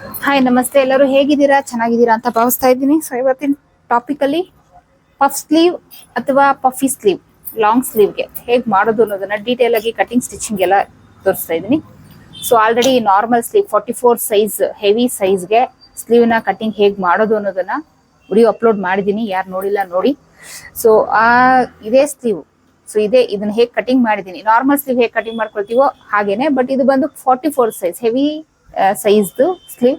Hi ನಮಸ್ತೆ. ಎಲ್ಲರೂ ಹೇಗಿದ್ದೀರಾ? ಚೆನ್ನಾಗಿದ್ದೀರಾ ಅಂತ ಭಾವಿಸ್ತಾ ಇದ್ದೀನಿ. ಸೊ ಇವತ್ತಿನ ಟಾಪಿಕ್ ಅಲ್ಲಿ ಪಫ್ ಸ್ಲೀವ್ ಅಥವಾ ಪಫಿ ಸ್ಲೀವ್ ಲಾಂಗ್ ಸ್ಲೀವ್ಗೆ ಹೇಗೆ ಮಾಡೋದು ಅನ್ನೋದನ್ನ ಡೀಟೇಲ್ ಆಗಿ ಕಟಿಂಗ್ ಸ್ಟಿಚಿಂಗ್ ಎಲ್ಲ ತೋರಿಸ್ತಾ ಇದ್ದೀನಿ. So already normal sleeve forty four size heavy ಸೈಜ್ಗೆ ಸ್ಲೀವ್ನ ಕಟಿಂಗ್ ಹೇಗೆ ಮಾಡೋದು ಅನ್ನೋದನ್ನ ವಿಡಿಯೋ ಅಪ್ಲೋಡ್ ಮಾಡಿದ್ದೀನಿ. ಯಾರು ನೋಡಿಲ್ಲ, ನೋಡಿ. ಸೊ ಆ, ಇದೇ ಸ್ಲೀವ್ ಸೊ ಇದೇ, ಇದನ್ನ ಹೇಗೆ ಕಟಿಂಗ್ ಮಾಡಿದ್ದೀನಿ. ನಾರ್ಮಲ್ ಸ್ಲೀವ್ ಹೇಗೆ ಕಟಿಂಗ್ ಮಾಡ್ಕೊಳ್ತೀವೋ ಹಾಗೇನೆ ಬಟ್ ಇದು ಬಂದು ಫಾರ್ಟಿ ಫೋರ್ ಸೈಜ್ ಹೆವಿ ಸೈಜ್ದು ಸ್ಲೀವ್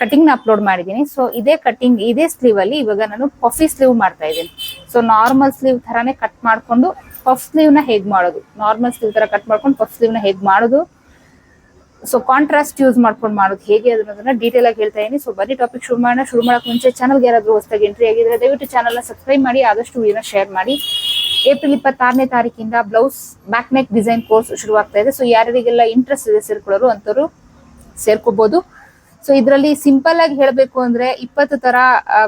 ಕಟಿಂಗ್ನ ಅಪ್ಲೋಡ್ ಮಾಡಿದ್ದೀನಿ. ಸೊ ಇದೇ ಕಟಿಂಗ್ ಇದೇ ಸ್ಲೀವ್ ಅಲ್ಲಿ ಇವಾಗ ನಾನು ಪಫಿ ಸ್ಲೀವ್ ಮಾಡ್ತಾ ಇದ್ದೀನಿ. ಸೊ ನಾರ್ಮಲ್ ಸ್ಲೀವ್ ತರಾನೇ ಕಟ್ ಮಾಡ್ಕೊಂಡು ಪಫ್ ಸ್ಲೀವ್ನ ಹೇಗ್ ಮಾಡೋದು? ನಾರ್ಮಲ್ ಸ್ಲೀವ್ ತರ ಕಟ್ ಮಾಡ್ಕೊಂಡು ಪಫ್ ಸ್ಲೀವ್ನ ಹೇಗ್ ಮಾಡೋದು? ಸೊ ಕಾಂಟ್ರಾಸ್ಟ್ ಯೂಸ್ ಮಾಡ್ಕೊಂಡು ಮಾಡೋದು ಹೇಗೆ ಅನ್ನೋದನ್ನ ಡೀಟೇಲ್ ಆಗಿ ಹೇಳ್ತಾ ಇದೀನಿ ಸೊ ಬನ್ನಿ ಟಾಪಿಕ್ ಶುರು ಮಾಡೋಣ. ಶುರು ಮಾಡೋಕೆ ಮುಂಚೆ ಚಾನಲ್ಗೆ ಯಾರಾದರೂ ಹೊಸದಾಗಿ ಎಂಟ್ರಿ ಆಗಿದ್ರೆ ದಯವಿಟ್ಟು ಚಾನಲ್ನ ಸಬ್ಸ್ಕ್ರೈಬ್ ಮಾಡಿ, ಆದಷ್ಟು ವಿಡಿಯೋನ ಶೇರ್ ಮಾಡಿ. ಏಪ್ರಿಲ್ ಇಪ್ಪತ್ತಾರನೇ ತಾರೀಕಿಂದ blouse back neck design course ಶುರುವಾಗ್ತಾ ಇದೆ. ಸೊ ಯಾರಿಗೆಲ್ಲ ಇಂಟ್ರೆಸ್ಟ್ ಇದೆ ಸೇರ್ಕೊಳ್ಳೋರು ಅಂತವ್ರು ಸೇರ್ಕೋಬಹುದು ಸೊ ಇದರಲ್ಲಿ ಸಿಂಪಲ್ ಆಗಿ ಹೇಳಬೇಕು ಅಂದ್ರೆ ಇಪ್ಪತ್ತು ತರ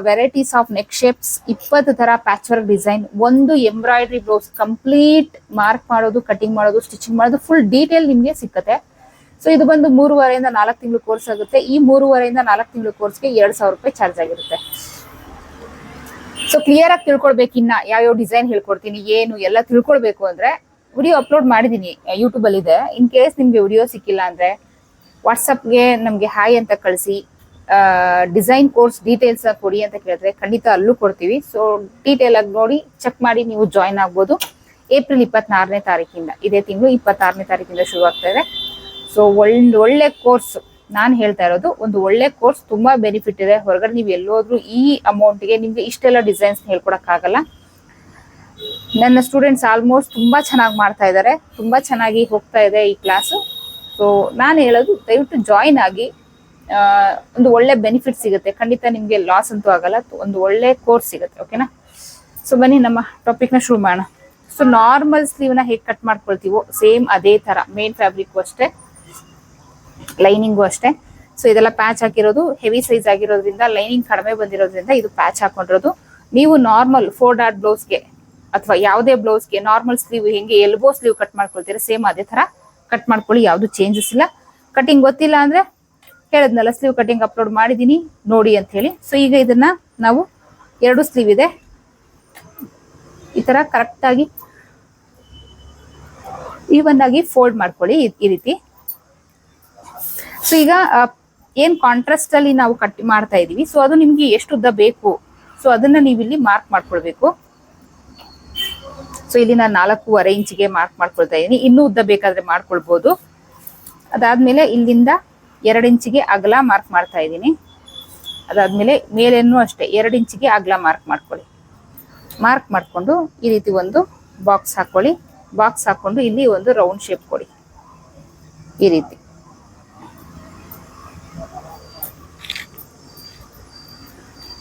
ವೆರೈಟೀಸ್ ಆಫ್ ನೆಕ್ ಶೇಪ್ಸ್ ಇಪ್ಪತ್ತು ತರ ಪ್ಯಾಚ್ ವರ್ಕ್ ಡಿಸೈನ್ ಒಂದು ಎಂಬ್ರಾಯ್ಡ್ರಿ ಬ್ಲೌಸ್ ಕಂಪ್ಲೀಟ್ ಮಾರ್ಕ್ ಮಾಡೋದು ಕಟಿಂಗ್ ಮಾಡೋದು ಸ್ಟಿಚಿಂಗ್ ಮಾಡೋದು ಫುಲ್ ಡೀಟೇಲ್ ನಿಮ್ಗೆ ಸಿಕ್ಕತ್ತೆ. ಸೊ ಇದು ಬಂದು ಮೂರುವರೆಯಿಂದ ನಾಲ್ಕು ತಿಂಗಳು ಕೋರ್ಸ್ ಆಗುತ್ತೆ. ಈ ಮೂರುವರೆಯಿಂದ ನಾಲ್ಕು ತಿಂಗಳು ಕೋರ್ಸ್ಗೆ ಎರಡ್ ಸಾವಿರ ರೂಪಾಯಿ ಚಾರ್ಜ್ ಆಗಿರುತ್ತೆ. ಸೊ ಕ್ಲಿಯರ್ ಆಗಿ ತಿಳ್ಕೊಳ್ಬೇಕಿನ್ನ ಯಾವ್ಯಾವ ಡಿಸೈನ್ ಹೇಳ್ಕೊಡ್ತೀನಿ, ಏನು ಎಲ್ಲ ತಿಳ್ಕೊಳ್ಬೇಕು ಅಂದ್ರೆ ವಿಡಿಯೋ ಅಪ್ಲೋಡ್ ಮಾಡಿದೀನಿ. ಯೂಟ್ಯೂಬ್ ಅಲ್ಲಿ ಇದೆ. ಇನ್ ಕೇಸ್ ನಿಮ್ಗೆ ವಿಡಿಯೋ ಸಿಕ್ಕಿಲ್ಲ ಅಂದ್ರೆ ವಾಟ್ಸಪ್ಗೆ ನಮಗೆ ಹಾಯ್ ಅಂತ ಕಳಿಸಿ ಡಿಸೈನ್ ಕೋರ್ಸ್ ಡೀಟೇಲ್ಸ್ ಕೊಡಿ ಅಂತ ಕೇಳಿದ್ರೆ ಖಂಡಿತ ಅಲ್ಲೂ ಕೊಡ್ತೀವಿ. ಸೊ ಡೀಟೇಲ್ ಆಗಿ ನೋಡಿ ಚೆಕ್ ಮಾಡಿ ನೀವು ಜಾಯಿನ್ ಆಗ್ಬೋದು. ಏಪ್ರಿಲ್ ಇಪ್ಪತ್ನಾರನೇ ತಾರೀಕಿಂದ, ಇದೇ ತಿಂಗಳು ಇಪ್ಪತ್ತಾರನೇ ತಾರೀಕಿಂದ ಶುರು ಆಗ್ತಾ ಇದೆ. ಸೊ ಒಂದು ಒಳ್ಳೆ ಕೋರ್ಸ್ ನಾನು ಹೇಳ್ತಾ ಇರೋದು, ಒಂದು ಒಳ್ಳೆ ಕೋರ್ಸ್ ತುಂಬಾ ಬೆನಿಫಿಟ್ ಇದೆ. ಹೊರಗಡೆ ನೀವು ಎಲ್ಲೋದ್ರೂ ಈ ಅಮೌಂಟ್ಗೆ ನಿಮ್ಗೆ ಇಷ್ಟೆಲ್ಲ ಡಿಸೈನ್ಸ್ ಹೇಳ್ಕೊಡಕ್ಕಾಗಲ್ಲ ನನ್ನ ಸ್ಟೂಡೆಂಟ್ಸ್ ಆಲ್ಮೋಸ್ಟ್ ತುಂಬಾ ಚೆನ್ನಾಗಿ ಮಾಡ್ತಾ ಇದ್ದಾರೆ. ತುಂಬಾ ಚೆನ್ನಾಗಿ ಹೋಗ್ತಾ ಇದೆ ಈ ಕ್ಲಾಸು ಸೊ ನಾನು ಹೇಳೋದು ದಯವಿಟ್ಟು ಜಾಯಿನ್ ಆಗಿ ಒಂದು ಒಳ್ಳೆ ಬೆನಿಫಿಟ್ ಸಿಗುತ್ತೆ. ಖಂಡಿತ ನಿಮ್ಗೆ ಲಾಸ್ ಅಂತೂ ಆಗಲ್ಲ ಒಂದು ಒಳ್ಳೆ ಕೋರ್ಸ್ ಸಿಗುತ್ತೆ ಓಕೆನಾ ಸೊ ಬನ್ನಿ ನಮ್ಮ ಟಾಪಿಕ್ನ ಶುರು ಮಾಡೋಣ. ಸೊ ನಾರ್ಮಲ್ ಸ್ಲೀವ್ನ ಹೇಗೆ ಕಟ್ ಮಾಡ್ಕೊಳ್ತೀವೋ ಸೇಮ್ ಅದೇ ತರ ಮೇನ್ ಫ್ಯಾಬ್ರಿಕ್ ಅಷ್ಟೇ ಲೈನಿಂಗು ಅಷ್ಟೇ. ಸೊ ಇದೆಲ್ಲ ಪ್ಯಾಚ್ ಹಾಕಿರೋದು ಹೆವಿ ಸೈಜ್ ಆಗಿರೋದ್ರಿಂದ ಲೈನಿಂಗ್ ಕಡಿಮೆ ಬಂದಿರೋದ್ರಿಂದ ಇದು ಪ್ಯಾಚ್ ಹಾಕೊಂಡಿರೋದು. ನೀವು ನಾರ್ಮಲ್ ಫೋರ್ ಡಾಟ್ ಬ್ಲೌಸ್ಗೆ ಅಥವಾ ಯಾವುದೇ ಬ್ಲೌಸ್ಗೆ ನಾರ್ಮಲ್ ಸ್ಲೀವ್ ಹೆಂಗೆ ಎಲ್ಬೋ ಸ್ಲೀವ್ ಕಟ್ ಮಾಡ್ಕೊಳ್ತೀರಾ ಸೇಮ್ ಅದೇ ತರ ಕಟ್ ಮಾಡ್ಕೊಳ್ಳಿ, ಯಾವುದು ಚೇಂಜಸ್ ಇಲ್ಲ. ಕಟಿಂಗ್ ಗೊತ್ತಿಲ್ಲ ಅಂದ್ರೆ ಹೇಳಿದ್ನಲ್ಲ ಸ್ಲೀವ್ ಕಟಿಂಗ್ ಅಪ್ಲೋಡ್ ಮಾಡಿದೀನಿ, ನೋಡಿ ಅಂತ ಹೇಳಿ. ಸೊ ಈಗ ಇದನ್ನ ನಾವು ಎರಡು ಸ್ಲೀವ್ ಇದೆ. ಈ ತರ ಕರೆಕ್ಟ್ ಆಗಿ ಈವನ್ ಆಗಿ ಫೋಲ್ಡ್ ಮಾಡ್ಕೊಳ್ಳಿ ಈ- ರೀತಿ. ಸೊ ಈಗ ಏನ್ ಕಾಂಟ್ರಾಸ್ಟ್ ಅಲ್ಲಿ ನಾವು ಕಟ್ ಮಾಡ್ತಾ ಇದೀವಿ. ಸೊ ಅದು ನಿಮ್ಗೆ ಎಷ್ಟು ಉದ್ದ ಬೇಕು? ಸೊ ಅದನ್ನ ನೀವು ಇಲ್ಲಿ ಮಾರ್ಕ್ ಮಾಡ್ಕೊಳ್ಬೇಕು. ಸೊ ಇಲ್ಲಿ ನಾನು ನಾಲ್ಕೂವರೆ ಇಂಚಿಗೆ ಮಾರ್ಕ್ ಮಾಡ್ಕೊಳ್ತಾ ಇದ್ದೀನಿ ಇನ್ನೂ ಉದ್ದ ಬೇಕಾದ್ರೆ ಮಾಡ್ಕೊಳ್ಬೋದು. ಅದಾದ್ಮೇಲೆ ಇಲ್ಲಿಂದ ಎರಡು ಇಂಚಿಗೆ ಅಗಲ ಮಾರ್ಕ್ ಮಾಡ್ತಾ ಇದ್ದೀನಿ ಅದಾದ್ಮೇಲೆ ಮೇಲೆನೂ ಅಷ್ಟೇ ಎರಡು ಇಂಚಿಗೆ ಅಗಲ ಮಾರ್ಕ್ ಮಾಡ್ಕೊಳ್ಳಿ. ಮಾರ್ಕ್ ಮಾಡಿಕೊಂಡು ಈ ರೀತಿ ಒಂದು ಬಾಕ್ಸ್ ಹಾಕೊಳ್ಳಿ. ಬಾಕ್ಸ್ ಹಾಕೊಂಡು ಇಲ್ಲಿ ಒಂದು ರೌಂಡ್ ಶೇಪ್ ಕೊಡಿ. ಈ ರೀತಿ.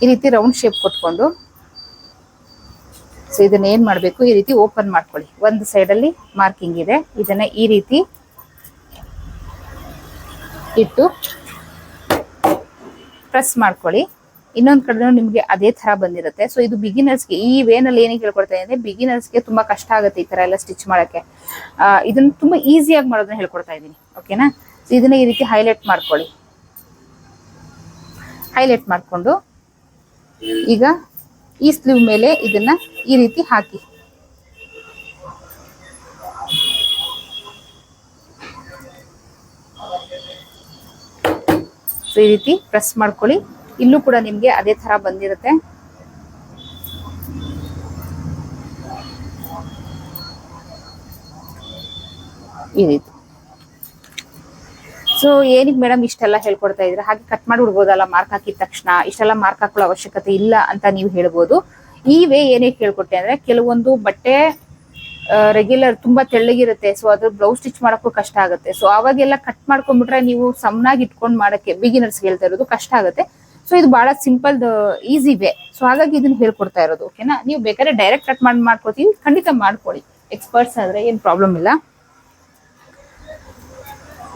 ಈ ರೀತಿ ರೌಂಡ್ ಶೇಪ್ ಕೊಟ್ಕೊಂಡು ಸೊ ಇದನ್ನ ಏನ್ ಮಾಡ್ಬೇಕು? ಈ ರೀತಿ ಓಪನ್ ಮಾಡ್ಕೊಳ್ಳಿ. ಒಂದು ಸೈಡ್ ಅಲ್ಲಿ ಮಾರ್ಕಿಂಗ್ ಇದೆ. ಇದನ್ನ ಈ ರೀತಿ ಇಟ್ಟು ಪ್ರೆಸ್ ಮಾಡ್ಕೊಳ್ಳಿ. ಇನ್ನೊಂದ್ ಕಡೆ ನಿಮ್ಗೆ ಅದೇ ತರ ಬಂದಿರುತ್ತೆ. ಸೊ ಇದು ಬಿಗಿನರ್ಸ್ಗೆ ಈ ವೇನಲ್ಲಿ ಏನಕ್ಕೆ ಹೇಳ್ಕೊಡ್ತಾ ಬಿಗಿನರ್ಸ್ ಬಿಗಿನರ್ಸ್ಗೆ ತುಂಬಾ ಕಷ್ಟ ಆಗುತ್ತೆ ಈ ತರ ಎಲ್ಲ ಸ್ಟಿಚ್ ಮಾಡಕ್ಕೆ. ಇದನ್ನ ತುಂಬಾ ಈಸಿಯಾಗಿ ಮಾಡೋದನ್ನ ಹೇಳ್ಕೊಡ್ತಾ ಇದ್ದೀನಿ. ಓಕೆನಾ ಸೊ ಇದನ್ನ ಈ ರೀತಿ ಹೈಲೈಟ್ ಮಾಡ್ಕೊಳ್ಳಿ. ಹೈಲೈಟ್ ಮಾಡ್ಕೊಂಡು ಈಗ ಈ ಸ್ಲೀವ್ ಮೇಲೆ ಇದನ್ನ ಈ ರೀತಿ ಹಾಕಿ. ಈ ರೀತಿ ಪ್ರೆಸ್ ಮಾಡ್ಕೊಳ್ಳಿ. ಇಲ್ಲೂ ಕೂಡ ನಿಮ್ಗೆ ಅದೇ ತರ ಬಂದಿರುತ್ತೆ. ಈ ರೀತಿ. ಸೊ ಏನಕ್ಕೆ ಮೇಡಮ್ ಇಷ್ಟೆಲ್ಲ ಹೇಳ್ಕೊಡ್ತಾ ಇದ್ರೆ ಹಾಗೆ ಕಟ್ ಮಾಡಿ ಬಿಡ್ಬೋದಲ್ಲ ಮಾರ್ಕ್ ಹಾಕಿದ ತಕ್ಷಣ? ಇಷ್ಟೆಲ್ಲ ಮಾರ್ಕ್ ಹಾಕೊಳ್ಳೋ ಅವಶ್ಯಕತೆ ಇಲ್ಲ ಅಂತ ನೀವು ಹೇಳ್ಬೋದು. ಈ ವೇ ಏನಕ್ಕೆ ಹೇಳ್ಕೊಟ್ಟೆ ಅಂದ್ರೆ, ಕೆಲವೊಂದು ಬಟ್ಟೆ ರೆಗ್ಯುಲರ್ ತುಂಬಾ ತೆಳ್ಳಗಿರುತ್ತೆ. ಸೊ ಅದ್ರ ಬ್ಲೌಸ್ ಸ್ಟಿಚ್ ಮಾಡೋಕ್ಕೂ ಕಷ್ಟ ಆಗುತ್ತೆ. ಸೊ ಅವಾಗೆಲ್ಲ ಕಟ್ ಮಾಡ್ಕೊಂಡ್ಬಿಟ್ರೆ ನೀವು ಸಮನಾಗಿ ಇಟ್ಕೊಂಡು ಮಾಡಕ್ಕೆ ಬಿಗಿನರ್ಸ್ ಹೇಳ್ತಾ ಇರೋದು ಕಷ್ಟ ಆಗುತ್ತೆ. ಸೊ ಇದು ಬಹಳ ಸಿಂಪಲ್ ಈಸಿ ವೇ ಸೊ ಹಾಗಾಗಿ ಇದನ್ನ ಹೇಳ್ಕೊಡ್ತಾ ಇರೋದು ಓಕೆನಾ ನೀವು ಬೇಕಾದ್ರೆ ಡೈರೆಕ್ಟ್ ಕಟ್ ಮಾಡಿ ಮಾಡ್ಕೋತೀವಿ. ಖಂಡಿತ ಮಾಡ್ಕೊಳ್ಳಿ. ಎಕ್ಸ್ಪರ್ಟ್ಸ್ ಆದ್ರೆ ಏನ್ ಪ್ರಾಬ್ಲಮ್ ಇಲ್ಲ.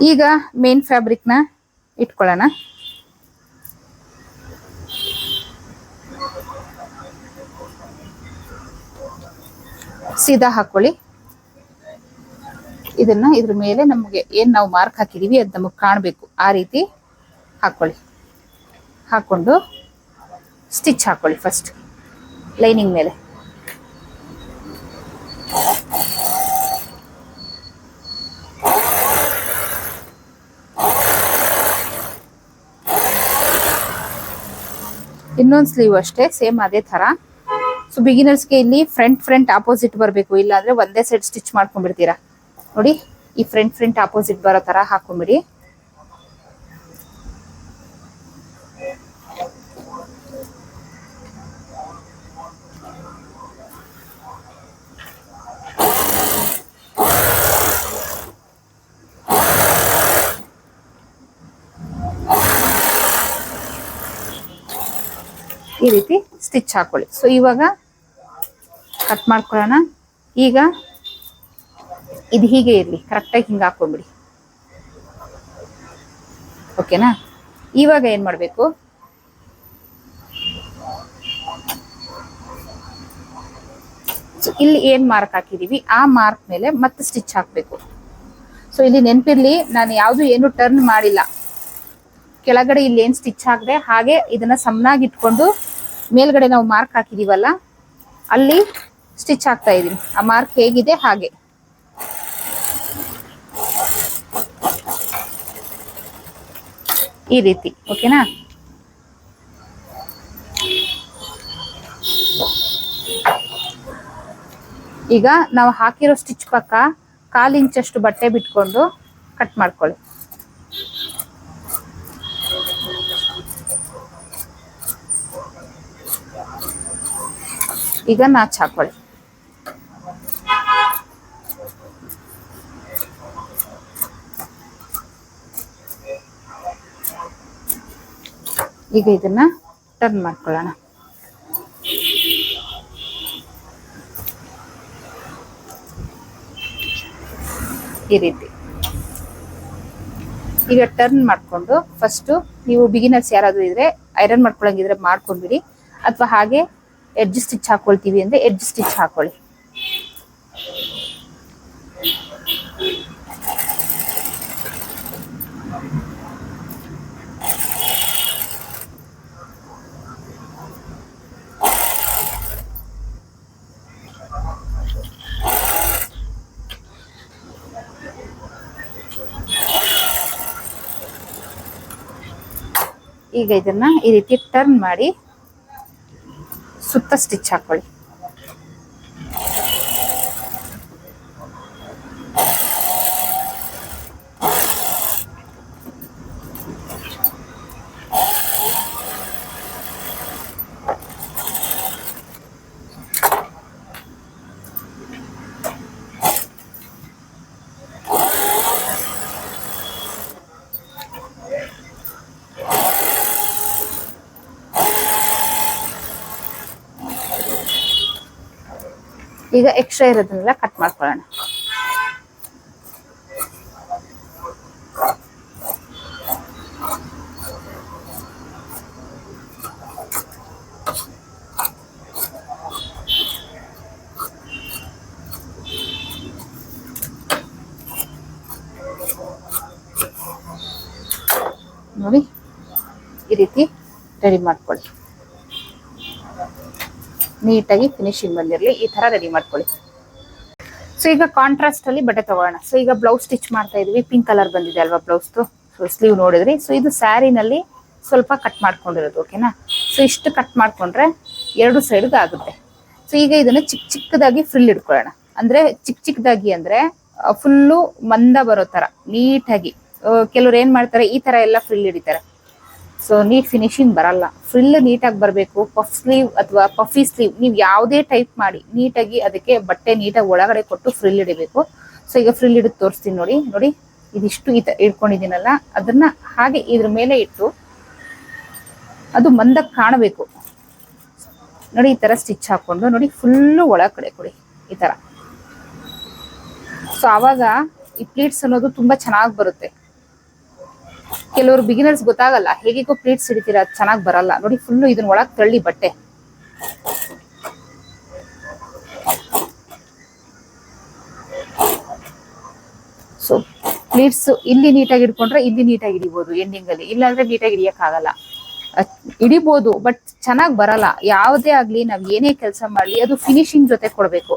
ಈಗ ಮೇನ್ ಫ್ಯಾಬ್ರಿಕ್ನ ಇಟ್ಕೊಳ್ಳೋಣ. ಸೀದಾ ಹಾಕೊಳ್ಳಿ. ಇದನ್ನ ಇದ್ರ ಮೇಲೆ ನಮಗೆ ಏನು ನಾವು ಮಾರ್ಕ್ ಹಾಕಿದೀವಿ ಅದು ನಮಗೆ ಕಾಣಬೇಕು. ಆ ರೀತಿ ಹಾಕೊಳ್ಳಿ. ಹಾಕೊಂಡು ಸ್ಟಿಚ್ ಹಾಕೊಳ್ಳಿ ಫಸ್ಟ್ ಲೈನಿಂಗ್ ಮೇಲೆ. ಇನ್ನೊಂದು ಸ್ಲೀವ್ ಅಷ್ಟೇ ಸೇಮ್ ಅದೇ ತರ ಸೊ ಬಿಗಿನರ್ಸ್ಗೆ ಇಲ್ಲಿ ಫ್ರಂಟ್ ಫ್ರಂಟ್ ಆಪೋಸಿಟ್ ಬರಬೇಕು. ಇಲ್ಲಾಂದ್ರೆ ಒಂದೇ ಸೈಡ್ ಸ್ಟಿಚ್ ಮಾಡ್ಕೊಂಡ್ಬಿಡ್ತೀರಾ? ನೋಡಿ, ಈ ಫ್ರಂಟ್ ಫ್ರಂಟ್ ಆಪೋಸಿಟ್ ಬರೋ ತರ ಹಾಕೊಂಡ್ಬಿಡಿ. ಈ ರೀತಿ ಸ್ಟಿಚ್ ಹಾಕೊಳ್ಳಿ. ಸೊ ಇವಾಗ ಕಟ್ ಮಾಡ್ಕೊಳ್ಳೋಣ. ಈಗ ಇದು ಹೀಗೆ ಇರಲಿ. ಕರೆಕ್ಟಾಗಿ ಹಿಂಗೆ ಹಾಕೊಂಡ್ಬಿಡಿ ಓಕೆನಾ ಇವಾಗ ಏನು ಮಾಡಬೇಕು? ಸೊ ಇಲ್ಲಿ ಏನು ಮಾರ್ಕ್ ಹಾಕಿದೀವಿ? ಆ ಮಾರ್ಕ್ ಮೇಲೆ ಮತ್ತೆ ಸ್ಟಿಚ್ ಹಾಕಬೇಕು. ಸೊ ಇಲ್ಲಿ ನೆನಪಿರ್ಲಿ, ನಾನು ಯಾವುದು ಏನು ಟರ್ನ್ ಮಾಡಿಲ್ಲ. ಕೆಳಗಡೆ ಇಲ್ಲಿ ಏನು ಸ್ಟಿಚ್ ಹಾಕಿದೆ, ಹಾಗೆ ಇದನ್ನ ಸಮನಾಗಿ ಇಟ್ಕೊಂಡು ಮೇಲ್ಗಡೆ ನಾವು ಮಾರ್ಕ್ ಹಾಕಿದೀವಲ್ಲ, ಅಲ್ಲಿ ಸ್ಟಿಚ್ ಹಾಕ್ತಾ ಇದೀನಿ. ಆ ಮಾರ್ಕ್ ಹೇಗಿದೆ, ಹಾಗೆ. ಈ ರೀತಿ ಓಕೆನಾ ಈಗ ನಾವು ಹಾಕಿರೋ ಸ್ಟಿಚ್ ಪಕ್ಕ ಕಾಲು ಇಂಚಷ್ಟು ಬಟ್ಟೆ ಬಿಟ್ಕೊಂಡು ಕಟ್ ಮಾಡ್ಕೊಳ್ಳಿ. ಈಗ ನಾಚ್ ಹಾಕೊಳ್ಳಿ. ಈಗ ಇದನ್ನ ಟರ್ನ್ ಮಾಡ್ಕೊಳ್ಳೋಣ. ಈ ರೀತಿ. ಈಗ ಟರ್ನ್ ಮಾಡಿಕೊಂಡು ಫಸ್ಟು ನೀವು ಬಿಗಿನರ್ಸ್ ಯಾರಾದರೂ ಇದ್ರೆ ಐರನ್ ಮಾಡ್ಕೊಳಂಗಿದ್ರೆ ಮಾಡ್ಕೊಂಡ್ಬಿಡಿ. ಅಥವಾ ಹಾಗೆ ಎಡ್ಜ್ ಸ್ಟಿಚ್ ಹಾಕೊಳ್ತೀವಿ ಅಂದ್ರೆ ಎಡ್ಜ್ ಸ್ಟಿಚ್ ಹಾಕೊಳ್ಳಿ. ಈಗ ಇದನ್ನ ಈ ರೀತಿ ಟರ್ನ್ ಮಾಡಿ ಸುತ್ತ ಸ್ಟಿಚ್ ಹಾಕೊಳ್ಳಿ. ಈಗ ಎಕ್ಸ್ಟ್ರಾ ಇರೋದನ್ನೆಲ್ಲ ಕಟ್ ಮಾಡ್ಕೊಳ್ಳೋಣ. ನೋಡಿ ಈ ರೀತಿ ರೆಡಿ ಮಾಡ್ಕೊಳ್ಳಿ. ನೀಟಾಗಿ ಫಿನಿಶಿಂಗ್ ಬಂದಿರಲಿ, ಈ ತರ ರೆಡಿ ಮಾಡ್ಕೊಳ್ಳಿ. ಸೊ ಈಗ ಕಾಂಟ್ರಾಸ್ಟ್ ಅಲ್ಲಿ ಬಟ್ಟೆ ತಗೋಣ. ಸೊ ಈಗ ಬ್ಲೌಸ್ ಸ್ಟಿಚ್ ಮಾಡ್ತಾ ಇದೀವಿ. ಪಿಂಕ್ ಕಲರ್ ಬಂದಿದೆ ಅಲ್ವಾ ಬ್ಲೌಸ್ ಸೊ ಸ್ಲೀವ್ ನೋಡಿದ್ರಿ. ಸೊ ಇದು ಸ್ಯಾರಿನಲ್ಲಿ ಸ್ವಲ್ಪ ಕಟ್ ಮಾಡ್ಕೊಂಡಿರೋದು ಓಕೆನಾ ಸೊ ಇಷ್ಟು ಕಟ್ ಮಾಡ್ಕೊಂಡ್ರೆ ಎರಡು ಸೈಡ್ಗೆ ಆಗುತ್ತೆ. ಸೊ ಈಗ ಇದನ್ನ ಚಿಕ್ಕ ಚಿಕ್ಕದಾಗಿ ಫ್ರಿಲ್ ಇಟ್ಕೊಳ್ಳೋಣ. ಅಂದ್ರೆ ಚಿಕ್ಕ ಚಿಕ್ಕದಾಗಿ ಅಂದ್ರೆ ಫುಲ್ಲು ಮಂದ ಬರೋ ತರ ನೀಟಾಗಿ. ಕೆಲವ್ರು ಏನ್ ಮಾಡ್ತಾರೆ, ಈ ತರ ಎಲ್ಲ ಫ್ರಿಲ್ ಹಿಡಿತಾರೆ. ಸೊ ನೀಟ್ ಫಿನಿಶಿಂಗ್ ಬರಲ್ಲ. ಫ್ರಿಲ್ ನೀಟಾಗಿ ಬರಬೇಕು. ಪಫ್ ಸ್ಲೀವ್ ಅಥವಾ ಪಫಿ ಸ್ಲೀವ್ ನೀವು ಯಾವುದೇ ಟೈಪ್ ಮಾಡಿ ನೀಟಾಗಿ ಅದಕ್ಕೆ ಬಟ್ಟೆ ನೀಟಾಗಿ ಒಳಗಡೆ ಕೊಟ್ಟು ಫ್ರಿಲ್ ಇಡಬೇಕು. ಸೊ ಈಗ ಫ್ರಿಲ್ ಹಿಡಿದು ತೋರಿಸ್ತೀನಿ ನೋಡಿ ನೋಡಿ. ಇದಿಷ್ಟು ಈ ಇಟ್ಕೊಂಡಿದ್ದೀನಲ್ಲ, ಅದನ್ನ ಹಾಗೆ ಇದ್ರ ಮೇಲೆ ಇಟ್ಟು ಅದು ಮಂದಕ್ಕೆ ಕಾಣಬೇಕು. ನೋಡಿ, ಈ ತರ ಸ್ಟಿಚ್ ಹಾಕೊಂಡು ನೋಡಿ ಫುಲ್ಲು ಒಳ ಕಡೆ ಈ ತರ. ಸೊ ಆವಾಗ ಈ ಪ್ಲೀಟ್ಸ್ ಅನ್ನೋದು ತುಂಬಾ ಚೆನ್ನಾಗಿ ಬರುತ್ತೆ. ಕೆಲವರು ಬಿಗಿನರ್ಸ್ ಗೊತ್ತಾಗಲ್ಲ, ಹೇಗಿಗೂ ಪ್ಲೀಟ್ಸ್ ಹಿಡಿತೀರಾ ಚೆನ್ನಾಗಿ ಬರಲ್ಲ. ನೋಡಿ ಫುಲ್ಲು ಇದನ್ನ ಒಳಗ್ ತಳ್ಳಿ ಬಟ್ಟೆ. ಸೊ ಪ್ಲೀಟ್ಸ್ ಇಲ್ಲಿ ನೀಟಾಗಿ ಹಿಡ್ಕೊಂಡ್ರೆ ಇಲ್ಲಿ ನೀಟಾಗಿ ಹಿಡಿಬೋದು ಎಂಡಿಂಗ್ ಅಲ್ಲಿ. ಇಲ್ಲಾಂದ್ರೆ ನೀಟಾಗಿ ಹಿಡಿಯಕ್ಕಾಗಲ್ಲ. ಹಿಡಿಬೋದು ಬಟ್ ಚೆನ್ನಾಗಿ ಬರಲ್ಲ. ಯಾವುದೇ ಆಗ್ಲಿ ನಾವ್ ಏನೇ ಕೆಲಸ ಮಾಡ್ಲಿ, ಅದು ಫಿನಿಶಿಂಗ್ ಜೊತೆ ಕೊಡ್ಬೇಕು.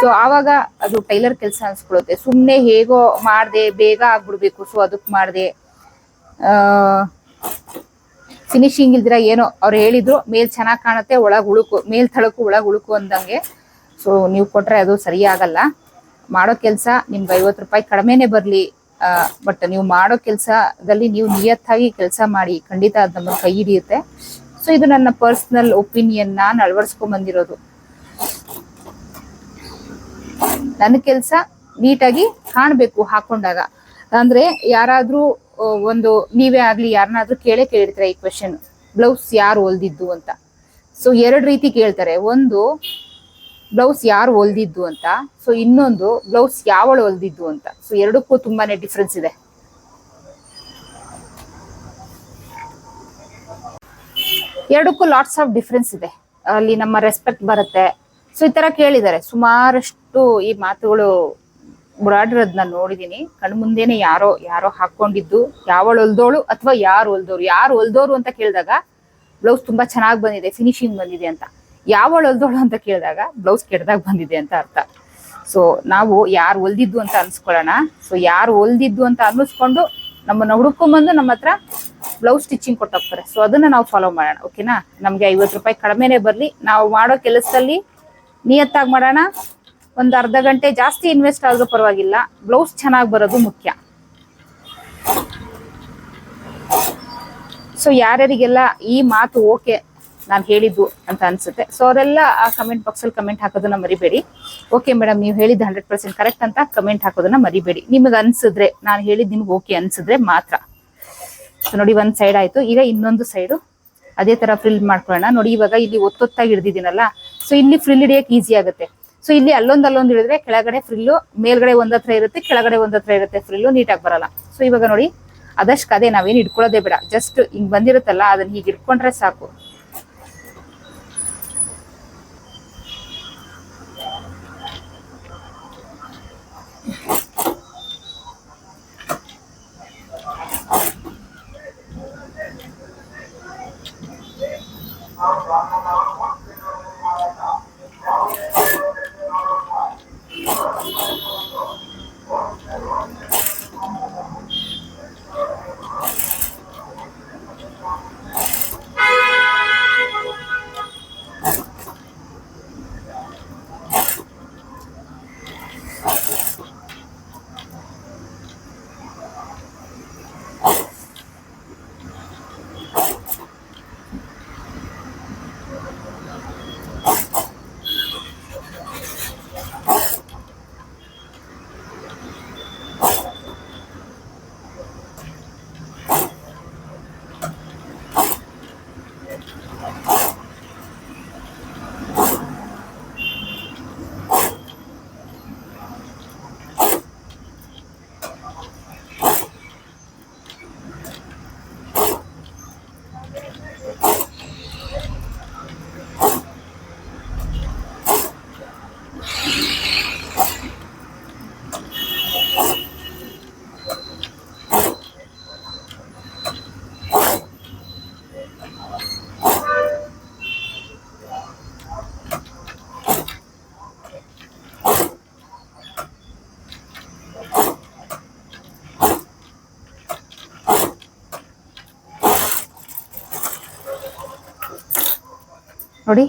ಸೊ ಆವಾಗ ಅದು ಟೈಲರ್ ಕೆಲಸ ಅನ್ಸ್ಕೊಳುತ್ತೆ. ಸುಮ್ನೆ ಹೇಗೋ ಮಾಡ್ದೆ, ಬೇಗ ಆಗ್ಬಿಡ್ಬೇಕು. ಸೊ ಅದಕ್ ಮಾಡ್ದೆ. ಫಿನಿಶಿಂಗ್ ಇಲ್ದಿರ ಏನೋ ಅವ್ರು ಹೇಳಿದ್ರು, ಮೇಲ್ ಚೆನ್ನಾಗಿ ಕಾಣುತ್ತೆ, ಒಳಗೆ ಉಳುಕು, ಮೇಲ್ ತಳಕು ಒಳಗೆ ಉಳುಕು ಅಂದಂಗೆ. ಸೊ ನೀವು ಕೊಟ್ರೆ ಅದು ಸರಿಯಾಗಲ್ಲ ಮಾಡೋ ಕೆಲಸ ನಿಮ್ಗೆ ಐವತ್ತು ರೂಪಾಯಿ ಕಡಿಮೆನೆ ಬರಲಿ. ಬಟ್ ನೀವು ಮಾಡೋ ಕೆಲಸದಲ್ಲಿ ನೀವು ನಿಯತ್ತಾಗಿ ಕೆಲಸ ಮಾಡಿ, ಖಂಡಿತ ಅದು ನಮ್ಮ ಕೈ ಹಿಡಿಯುತ್ತೆ. ಸೊ ಇದು ನನ್ನ ಪರ್ಸನಲ್ ಒಪಿನಿಯನ್ ನಾನು ಅಳವಡಿಸ್ಕೊಂಡ್ ಬಂದಿರೋದು. ನನ್ನ ಕೆಲಸ ನೀಟಾಗಿ ಕಾಣಬೇಕು ಹಾಕೊಂಡಾಗ. ಅಂದ್ರೆ ಯಾರಾದ್ರೂ ಒಂದು ನೀವೇ ಆಗ್ಲಿ ಯಾರನ್ನಾದ್ರೂ ಕೇಳೇ ಕೇಳಿರ್ತಾರೆ ಈ ಕ್ವೆಶನ್ ಬ್ಲೌಸ್ ಯಾರು ಹೊಲ್ದಿದ್ದು ಅಂತ? ಸೊ ಎರಡು ರೀತಿ ಕೇಳ್ತಾರೆ. ಒಂದು ಬ್ಲೌಸ್ ಯಾರು ಹೊಲ್ದಿದ್ದು ಅಂತ? ಸೊ ಇನ್ನೊಂದು ಬ್ಲೌಸ್ ಯಾವಳು ಹೊಲ್ದಿದ್ದು ಅಂತ? ಸೊ ಎರಡಕ್ಕೂ ತುಂಬಾನೇ ಡಿಫ್ರೆನ್ಸ್ ಇದೆ. ಎರಡಕ್ಕೂ ಲಾಟ್ಸ್ ಆಫ್ ಡಿಫ್ರೆನ್ಸ್ ಇದೆ. ಅಲ್ಲಿ ನಮ್ಮ ರೆಸ್ಪೆಕ್ಟ್ ಬರುತ್ತೆ. ಸೊ ಈ ತರ ಕೇಳಿದ್ದಾರೆ. ಸುಮಾರಷ್ಟು ಈ ಮಾತುಗಳು ಓಡಾಡಿರೋದನ್ನ ನೋಡಿದೀನಿ. ಕಣ್ಮುಂದೆನೆ ಯಾರೋ ಯಾರೋ ಹಾಕೊಂಡಿದ್ದು ಯಾವಳು ಹೊಲ್ದೋಳು ಅಥವಾ ಯಾರು ಹೊಲ್ದೋರು ಯಾರು ಹೊಲ್ದೋರು ಅಂತ ಕೇಳಿದಾಗ ಬ್ಲೌಸ್ ತುಂಬಾ ಚೆನ್ನಾಗಿ ಬಂದಿದೆ, ಫಿನಿಶಿಂಗ್ ಬಂದಿದೆ ಅಂತ. ಯಾವಳು ಹೊಲ್ದೋಳು ಅಂತ ಕೇಳಿದಾಗ ಬ್ಲೌಸ್ ಕೆಡ್ದಾಗ ಬಂದಿದೆ ಅಂತ ಅರ್ಥ. ಸೊ ನಾವು ಯಾರು ಹೊಲ್ದಿದ್ದು ಅಂತ ಅನ್ಸ್ಕೊಳ್ಳೋಣ. ಸೊ ಯಾರು ಹೊಲ್ದಿದ್ದು ಅಂತ ಅನ್ನಿಸ್ಕೊಂಡು ನಮ್ಮನ್ನ ಹುಡ್ಕೊಂಬಂದು ನಮ್ಮ ಹತ್ರ ಬ್ಲೌಸ್ ಸ್ಟಿಚಿಂಗ್ ಕೊಟ್ಟೋಗ್ತಾರೆ ಸೊ ಅದನ್ನ ನಾವು ಫಾಲೋ ಮಾಡೋಣ ಓಕೆನಾ ನಮ್ಗೆ ಐವತ್ತು ರೂಪಾಯಿ ಕಡಿಮೆನೆ ಬರಲಿ. ನಾವು ಮಾಡೋ ಕೆಲಸದಲ್ಲಿ ನಿಯತ್ತಾಗಿ ಮಾಡೋಣ. ಒಂದು ಅರ್ಧ ಗಂಟೆ ಜಾಸ್ತಿ ಇನ್ವೆಸ್ಟ್ ಆದ್ರೂ ಪರವಾಗಿಲ್ಲ. ಬ್ಲೌಸ್ ಚೆನ್ನಾಗಿ ಬರೋದು ಮುಖ್ಯ. ಸೊ ಯಾರ್ಯಾರಿಗೆಲ್ಲ ಈ ಮಾತು ಓಕೆ ನಾನು ಹೇಳಿದ್ದು ಅಂತ ಅನ್ಸುತ್ತೆ. ಸೊ ಅವರೆಲ್ಲ ಆ ಕಮೆಂಟ್ ಬಾಕ್ಸ್ ಅಲ್ಲಿ ಕಮೆಂಟ್ ಹಾಕೋದನ್ನ ಮರಿಬೇಡಿ. ಓಕೆ ಮೇಡಮ್ ನೀವು ಹೇಳಿದ್ದು ಹಂಡ್ರೆಡ್ ಪರ್ಸೆಂಟ್ ಕರೆಕ್ಟ್ ಅಂತ ಕಮೆಂಟ್ ಹಾಕೋದನ್ನ ಮರಿಬೇಡಿ. ನಿಮಗೆ ಅನ್ಸಿದ್ರೆ, ನಾನು ಹೇಳಿದ್ದು ನಿಮ್ಗೆ ಓಕೆ ಅನ್ಸಿದ್ರೆ ಮಾತ್ರ. ಸೊ ನೋಡಿ ಒಂದ್ ಸೈಡ್ ಆಯ್ತು. ಈಗ ಇನ್ನೊಂದು ಸೈಡು ಅದೇ ತರ ಫ್ರಿಲ್ ಮಾಡ್ಕೊಳ್ಳೋಣ. ನೋಡಿ, ಇವಾಗ ಇಲ್ಲಿ ಒತ್ತೊತ್ತಾಗಿ ಹಿಡ್ದಿದ್ದೀನಲ್ಲ. ಸೊ ಇಲ್ಲಿ ಫ್ರಿಲ್ ಹಿಡಿಯಕ್ಕೆ ಈಸಿ ಆಗುತ್ತೆ. ಸೊ ಇಲ್ಲಿ ಅಲ್ಲೊಂದ್ ಅಲ್ಲೊಂದ್ ಹಿಡಿದ್ರೆ ಕೆಳಗಡೆ ಫ್ರಿಲ್ಲು ಮೇಲ್ಗಡೆ ಒಂದತ್ರ ಇರುತ್ತೆ, ಕೆಳಗಡೆ ಒಂದತ್ರ ಇರುತ್ತೆ ಫ್ರಿಲ್ಲು ನೀಟಾಗಿ ಬರಲ್ಲ. ಸೊ ಇವಾಗ ನೋಡಿ ಅದಷ್ಟು ಅದೇ ನಾವೇನು ಇಟ್ಕೊಳ್ಳೋದೇ ಬೇಡ. ಜಸ್ಟ್ ಹಿಂಗ್ ಬಂದಿರುತ್ತಲ್ಲ, ಅದನ್ನ ಹೀಗೆ ಇಟ್ಕೊಂಡ್ರೆ ಸಾಕು. ನೋಡಿ,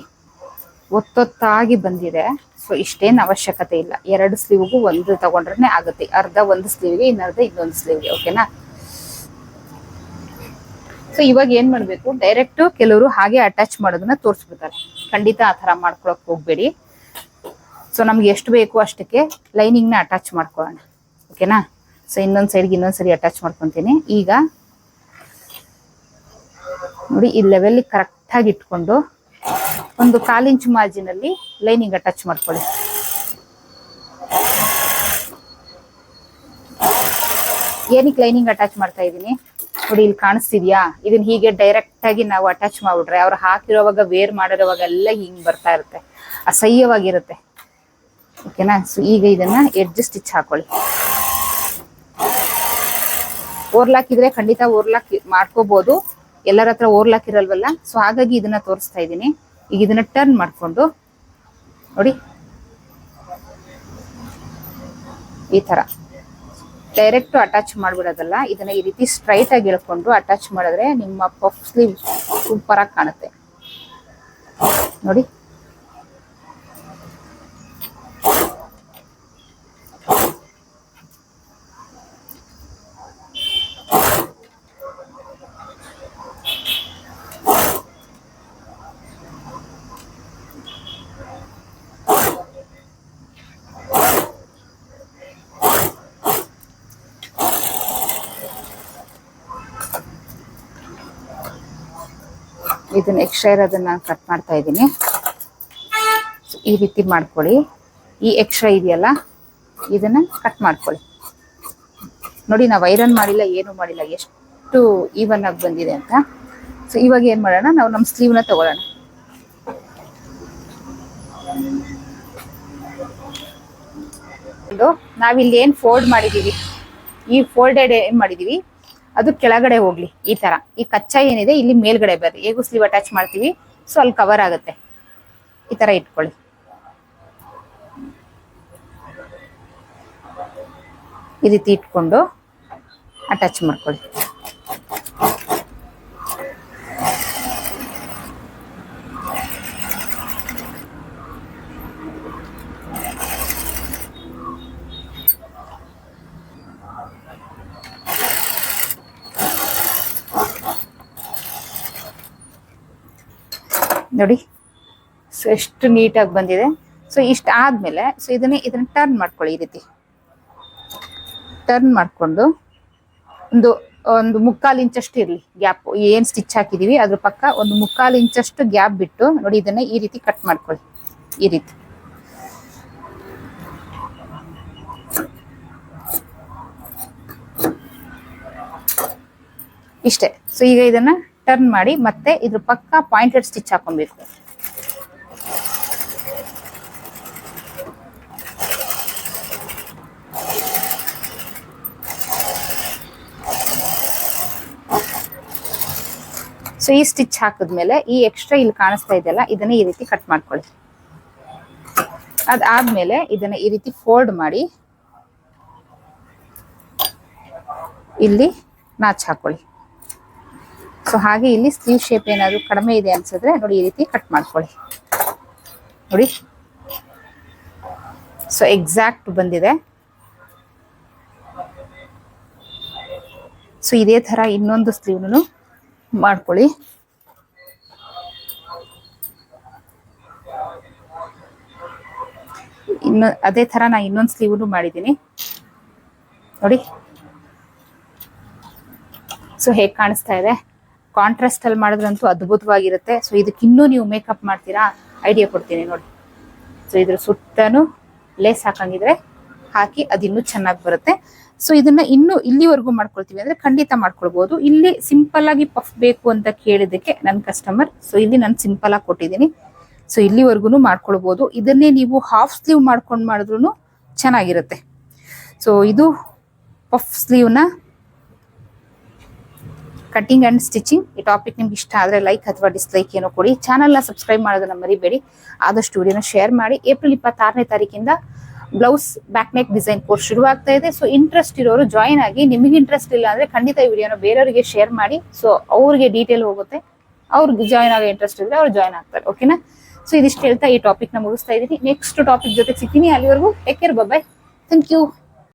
ಒತ್ತೊತ್ತಾಗಿ ಬಂದಿದೆ. ಸೊ ಇಷ್ಟೇನು ಅವಶ್ಯಕತೆ ಇಲ್ಲ. ಎರಡು ಸ್ಲೀವ್ಗೂ ಒಂದು ತಗೊಂಡ್ರೆ ಆಗುತ್ತೆ. ಅರ್ಧ ಒಂದು ಸ್ಲೀವ್ಗೆ, ಇನ್ನರ್ಧ ಇನ್ನೊಂದು ಸ್ಲೀವ್ಗೆ ಓಕೆನಾ ಸೊ ಇವಾಗ ಏನ್ ಮಾಡ್ಬೇಕು? ಡೈರೆಕ್ಟ್ ಕೆಲವರು ಹಾಗೆ ಅಟ್ಯಾಚ್ ಮಾಡೋದನ್ನ ತೋರಿಸ್ಬಿಡ್ತಾರೆ. ಖಂಡಿತ ಆ ತರ ಮಾಡ್ಕೊಳಕ್ ಹೋಗ್ಬೇಡಿ. ಸೊ ನಮ್ಗೆ ಎಷ್ಟು ಬೇಕು ಅಷ್ಟಕ್ಕೆ ಲೈನಿಂಗ್ನ ಅಟ್ಯಾಚ್ ಮಾಡ್ಕೊಳ್ಳೋಣ. ಓಕೆನಾ ಸೊ ಇನ್ನೊಂದ್ ಸೈಡ್ಗೆ ಇನ್ನೊಂದ್ ಸರಿ ಅಟ್ಯಾಚ್ ಮಾಡ್ಕೊಂತೀನಿ. ಈಗ ನೋಡಿ, ಈ ಲೆವೆಲ್ ಕರೆಕ್ಟ್ ಆಗಿ ಇಟ್ಕೊಂಡು ಒಂದು ಕಾಲಿಂಚು ಮಾರ್ಜಿನಲ್ಲಿ ಲೈನಿಂಗ್ ಅಟ್ಯಾಚ್ ಮಾಡ್ಕೊಳ್ಳಿ. ಏನಕ್ಕೆ ಲೈನಿಂಗ್ ಅಟ್ಯಾಚ್ ಮಾಡ್ತಾ ಇದ್ದೀನಿ? ನೋಡಿ, ಇಲ್ಲಿ ಕಾಣಿಸ್ತಿದ್ಯಾ? ಇದನ್ನ ಹೀಗೆ ಡೈರೆಕ್ಟ್ ಆಗಿ ನಾವು ಅಟ್ಯಾಚ್ ಮಾಡ್ಬಿಟ್ರೆ, ಅವ್ರು ಹಾಕಿರೋವಾಗ ವೇರ್ ಮಾಡಿರೋವಾಗ ಎಲ್ಲ ಹಿಂಗ್ ಬರ್ತಾ ಇರುತ್ತೆ. ಅಸಹ್ಯವಾಗಿರುತ್ತೆ. ಓಕೆನಾ ಸೊ ಈಗ ಇದನ್ನ ಎಡ್ಜ್ ಸ್ಟಿಚ್ ಹಾಕೊಳ್ಳಿ. ಓರ್ಲಾಕ್ ಇದ್ರೆ ಖಂಡಿತ ಓರ್ಲಾಕ್ ಮಾಡ್ಕೋಬಹುದು ಎಲ್ಲರ ಹತ್ರ ಓರ್ಲಾಕ್ ಇರಲ್ವಲ್ಲ? ಸೊ ಹಾಗಾಗಿ ಇದನ್ನ ತೋರಿಸ್ತಾ ಇದ್ದೀನಿ. ಈಗ ಇದನ್ನ ಟರ್ನ್ ಮಾಡ್ಕೊಂಡು, ನೋಡಿ. ಈ ತರ. ಡೈರೆಕ್ಟ್ ಅಟ್ಯಾಚ್ ಮಾಡ್ಬಿಡೋದಲ್ಲ, ಇದನ್ನ ಈ ರೀತಿ ಸ್ಟ್ರೈಟ್ ಆಗಿ ಇಳ್ಕೊಂಡು ಅಟ್ಯಾಚ್ ಮಾಡಿದ್ರೆ ನಿಮ್ಮ ಪಫ್ ಸ್ಲೀವ್ ಸೂಪರ್ ಆಗಿ ಕಾಣುತ್ತೆ. ನೋಡಿ. ಇದನ್ನ ಎಕ್ಸ್ಟ್ರಾ ಇರೋದನ್ನ ನಾನು ಕಟ್ ಮಾಡ್ತಾ ಇದ್ದೀನಿ. ಈ ರೀತಿ ಮಾಡ್ಕೊಳ್ಳಿ. ಈ ಎಕ್ಸ್ಟ್ರಾ ಇದೆಯಲ್ಲ, ಇದನ್ನ ಕಟ್ ಮಾಡ್ಕೊಳ್ಳಿ. ನೋಡಿ, ನಾವು ಐರನ್ ಮಾಡಿಲ್ಲ, ಏನು ಮಾಡಿಲ್ಲ, ಎಷ್ಟು ಈವನ್ ಆಗಿ ಬಂದಿದೆ ಅಂತ. ಸೊ ಇವಾಗ ಏನ್ ಮಾಡೋಣ? ನಾವು ನಮ್ಮ ಸ್ಲೀವ್ನ ತಗೊಳ್ಳೋಣ. ಇದು ನಾವಿಲ್ಲಿ ಏನ್ ಫೋಲ್ಡ್ ಮಾಡಿದೀವಿ, ಈ ಫೋಲ್ಡೆಡ್ ಏನ್ ಮಾಡಿದೀವಿ, ಅದು ಕೆಳಗಡೆ ಹೋಗ್ಲಿ, ಈ ತರ. ಈ ಕಚ್ಚಾ ಏನಿದೆ, ಇಲ್ಲಿ ಮೇಲ್ಗಡೆ ಬರ್ರಿ ಹೇಗೂ ಸ್ಲೀವ್ ಅಟ್ಯಾಚ್ ಮಾಡ್ತೀವಿ ಸೊ ಅಲ್ಲಿ ಕವರ್ ಆಗುತ್ತೆ. ಈ ತರ ಇಟ್ಕೊಳ್ಳಿ. ಈ ರೀತಿ ಇಟ್ಕೊಂಡು ಅಟ್ಯಾಚ್ ಮಾಡ್ಕೊಳ್ಳಿ. ನೋಡಿ. ಸೊ ಎಷ್ಟು ನೀಟಾಗಿ ಬಂದಿದೆ. ಸೊ ಇಷ್ಟು ಆದಮೇಲೆ ಸೊ ಇದನ್ನ ಇದನ್ನ ಟರ್ನ್ ಮಾಡ್ಕೊಳ್ಳಿ ಈ ರೀತಿ. ಟರ್ನ್ ಮಾಡ್ಕೊಂಡು, ಒಂದು ಒಂದು ಮುಕ್ಕಾಲು ಇಂಚಷ್ಟು ಇರಲಿ ಗ್ಯಾಪ್. ಏನು ಸ್ಟಿಚ್ ಹಾಕಿದೀವಿ, ಅದ್ರ ಪಕ್ಕ ಒಂದು ಮುಕ್ಕಾಲು ಇಂಚಷ್ಟು ಗ್ಯಾಪ್ ಬಿಟ್ಟು, ನೋಡಿ, ಇದನ್ನ ಈ ರೀತಿ ಕಟ್ ಮಾಡ್ಕೊಳ್ಳಿ. ಈ ರೀತಿ. ಇಷ್ಟೇ. ಸೊ ಈಗ ಇದನ್ನ ಟರ್ನ್ ಮಾಡಿ ಮತ್ತೆ ಇದ್ರ ಪಕ್ಕ ಪಾಯಿಂಟೆಡ್ ಸ್ಟಿಚ್ ಹಾಕೊಬೇಕು ಸೊ ಈ ಸ್ಟಿಚ್ ಹಾಕಿದ್ಮೇಲೆ ಈ ಎಕ್ಸ್ಟ್ರಾ ಇಲ್ಲಿ ಕಾಣಿಸ್ತಾ ಇದೆಯಲ್ಲ, ಇದನ್ನ ಈ ರೀತಿ ಕಟ್ ಮಾಡ್ಕೊಳ್ಳಿ. ಅದಾದ್ಮೇಲೆ ಇದನ್ನ ಈ ರೀತಿ ಫೋಲ್ಡ್ ಮಾಡಿ ಇಲ್ಲಿ ನಾಚ್ ಹಾಕೊಳ್ಳಿ. ಸೊ ಹಾಗೆ ಇಲ್ಲಿ ಸ್ಲೀವ್ ಶೇಪ್ ಏನಾದ್ರು ಕಡಿಮೆ ಇದೆ ಅನ್ಸಿದ್ರೆ ನೋಡಿ ಈ ರೀತಿ ಕಟ್ ಮಾಡ್ಕೊಳ್ಳಿ. ನೋಡಿ. ಸೊ ಎಕ್ಸಾಕ್ಟ್ ಬಂದಿದೆ. ಸೊ ಇದೇ ತರ ಇನ್ನೊಂದು ಸ್ಲೀವ್ನು ಮಾಡ್ಕೊಳ್ಳಿ. ಇನ್ನು ಅದೇ ತರ ನಾ ಇನ್ನೊಂದು ಸ್ಲೀವ್ನು ಮಾಡಿದ್ದೀನಿ. ನೋಡಿ. ಸೊ ಹೇಗೆ ಕಾಣಿಸ್ತಾ ಇದೆ? ಕಾಂಟ್ರಾಸ್ಟ್ ಅಲ್ಲಿ ಮಾಡಿದ್ರಂತೂ ಅದ್ಭುತವಾಗಿರುತ್ತೆ. ಸೊ ಇದಕ್ಕೆ ಇನ್ನೂ ನೀವು ಮೇಕಪ್ ಮಾಡ್ತೀರಾ? ಐಡಿಯಾ ಕೊಡ್ತೀನಿ ನೋಡಿ. ಸೊ ಇದ್ರ ಸುತ್ತನೂ ಲೇಸ್ ಹಾಕಂಗಿದ್ರೆ ಹಾಕಿ ಅದಿನ್ನೂ ಚೆನ್ನಾಗಿ ಬರುತ್ತೆ. ಸೊ ಇದನ್ನ ಇನ್ನು ಇಲ್ಲಿವರೆಗೂ ಮಾಡ್ಕೊಳ್ತೀವಿ ಅಂದ್ರೆ ಖಂಡಿತ ಮಾಡ್ಕೊಳ್ಬಹುದು ಇಲ್ಲಿ ಸಿಂಪಲ್ ಆಗಿ ಪಫ್ ಬೇಕು ಅಂತ ಕೇಳಿದಕ್ಕೆ ನನ್ನ ಕಸ್ಟಮರ್ ಸೊ ಇಲ್ಲಿ ನಾನು ಸಿಂಪಲ್ ಆಗಿ ಕೊಟ್ಟಿದ್ದೀನಿ. ಸೊ ಇಲ್ಲಿವರೆಗೂ ಮಾಡ್ಕೊಳ್ಬಹುದು ಇದನ್ನೇ ನೀವು ಹಾಫ್ ಸ್ಲೀವ್ ಮಾಡ್ಕೊಂಡು ಮಾಡಿದ್ರು ಚೆನ್ನಾಗಿರುತ್ತೆ. ಸೊ ಇದು ಪಫ್ ಸ್ಲೀವ್ನ ಕಟಿಂಗ್ ಅಂಡ್ ಸ್ಟಿಚಿಂಗ್ ಈ ಟಾಪಿಕ್ ನಿಮ್ಗೆ ಇಷ್ಟ ಆದ್ರೆ ಲೈಕ್ ಅಥವಾ ಡಿಸ್ಲೈಕ್ ಏನೋ ಕೊಡಿ. ಚಾನಲ್ನ ಸಬ್ಸ್ಕ್ರೈಬ್ ಮಾಡೋದನ್ನ ಮರಿಬೇಡಿ. ಆದಷ್ಟು ವಿಡಿಯೋನ ಶೇರ್ ಮಾಡಿ. ಏಪ್ರಿಲ್ ಇಪ್ಪತ್ತಾರನೇ ತಾರೀಕಿಂದ blouse back neck design course ಶುರು ಆಗ್ತಾ ಇದೆ. ಸೊ ಇಂಟ್ರೆಸ್ಟ್ ಇರೋರು ಜಾಯಿನ್ ಆಗಿ, ನಿಮಗೆ ಇಂಟ್ರೆಸ್ಟ್ ಇಲ್ಲ ಅಂದ್ರೆ ಖಂಡಿತ ಈ ವಿಡಿಯೋನ ಬೇರೆಯವರಿಗೆ ಶೇರ್ ಮಾಡಿ. ಸೊ ಅವ್ರಿಗೆ ಡೀಟೇಲ್ ಹೋಗುತ್ತೆ. ಅವ್ರಿಗೆ ಜಾಯಿನ್ ಆಗೋ ಇಂಟ್ರೆಸ್ಟ್ ಇದ್ರೆ ಅವ್ರು ಜಾಯಿನ್ ಆಗ್ತಾರೆ. ಓಕೆನಾ ಸೊ ಇದಿಷ್ಟು ಹೇಳ್ತಾ ಈ ಟಾಪಿಕ್ನ ಮುಗಿಸ್ತಾ ಇದ್ದೀನಿ. ನೆಕ್ಸ್ಟ್ ಟಾಪಿಕ್ ಜೊತೆ ಸಿಗ್ತೀನಿ ಅಲ್ಲಿವರೆಗೂ. Take care bye thank you